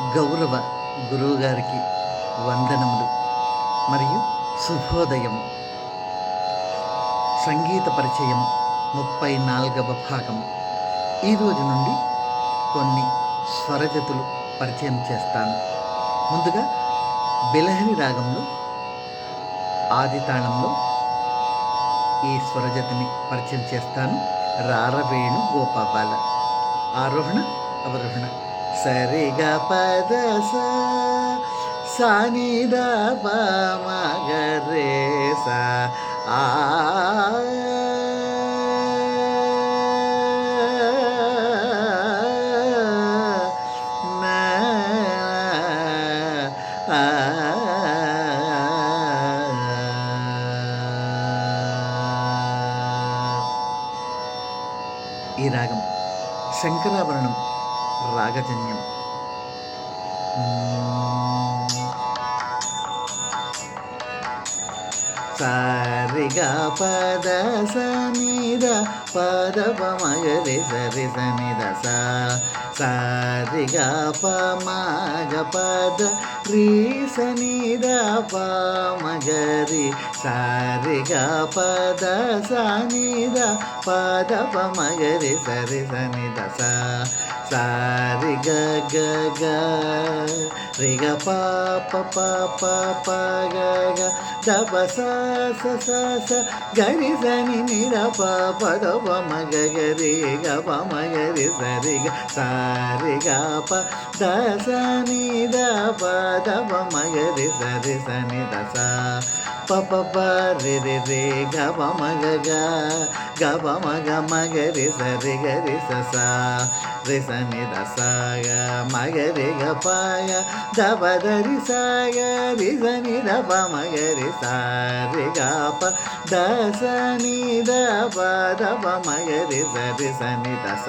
గౌరవ గురువుగారికి వందనములు మరియు శుభోదయం సంగీత పరిచయం ముప్పై నాలుగవ భాగం ఈరోజు నుండి కొన్ని స్వరజతులు పరిచయం చేస్తాను. ముందుగా బిలహరి రాగంలో ఆది తాళంలో ఈ స్వరజతిని పరిచయం చేస్తాను. రారవేణు గోపాబాల. ఆరోహణ అవరోహణ. సరిగా పద సానిద మగరే సా ఆ నా, ఆ, ఈ రాగం శంకరాభరణం రాగజన్యం. సారిగా పద సనిద పద పమగరి సరి సనిద సా. సారిగా పమగ పద రీ సనిద పమగరి సారిగా పద సనిద పద పమగరి సరి సనిద సా. సారి గ గ గ రి గ ప ప ప ప ప గ గ. ద ప స స స స గ రి స ని ని ర ప ప ద ప మ గ గ రి గ ప మ గ రి స రి గ సారి గ ప. ద స ని ద ప ద ప మ గ రి స రి స ని ద స. ప రే రే రి రి రి గ మగ మ గ రి స రి గ రి స స. రి స ని ద స గ. మగ గ రి గ ప గ ద ప ద రి స గ. రి స ని ద ప మగ గ రి స. రి గ ప. ద స ని ద ప ద ప మగ గ రి స. రి స ని ద స.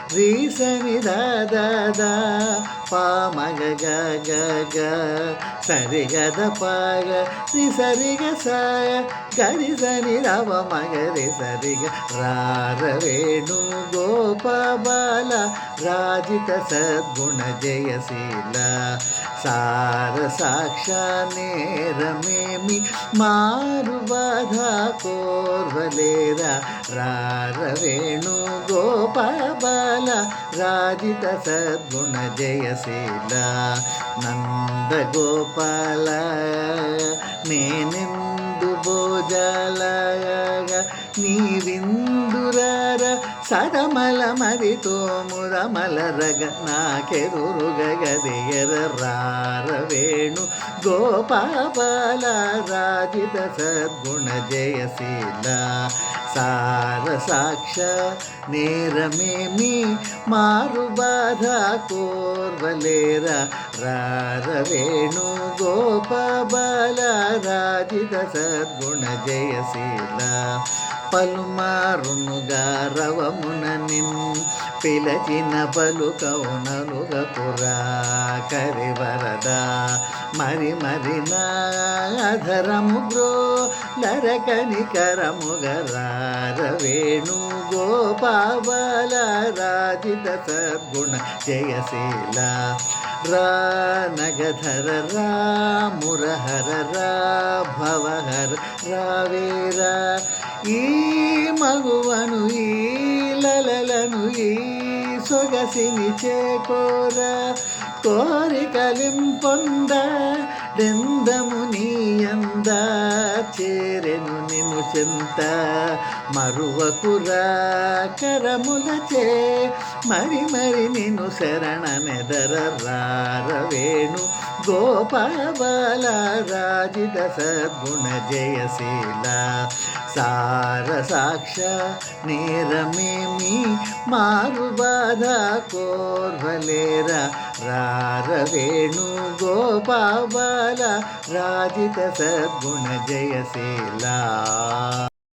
స ని ద రి గ గ గ సరి గద పాగ గ ద ప గ రి స రి గ స గ రి స ని రి స గ రా వేణు గోప బాల రాజిత సద్గుణ జయశీల సార సాక్ష నేరమేమి మారు బాధ కోర్వలేరా రార వేణు గోపాల రాజిత సద్గుణ జయశీల నంద గోపాల సడమల మరితో మురమల రగ నాకెదురుగగదియర రార గోపాల రాజిత సద్గుణ జయశీల సార సాక్ష నేరమేమి మారు బాధ కోర్వలేర రారవేణు గోపాల రాజిత సద్గుణ జయశీల పలుమారును గారవమున నిన్ పిలచిన పలుకౌనలుగ పురా కరి వరద మరి మరి నాధరము గ్రో లరకని కరముగ గోపాల రాజిత సద్గుణ జయశీల. రా నగధర రా మురహర రా భవహర రావేరా ఈ మగువను ఈ లలలను ఈ సొగసిని చేకోరా. కోరికలింపొంద డెందము నీ అంద చేరెను నిను చింత. మరువకురా కరములచే మరి మరి నిన్ను శరణనెదర రారవేణు వేణు గోపాల రాజిత సద్గుణ జయశీల సార సాక్ష నేరమేమి మారు బాధ కోర్వలేర. రారవేణు గోపాల రాజిత సద్గుణ జయశీల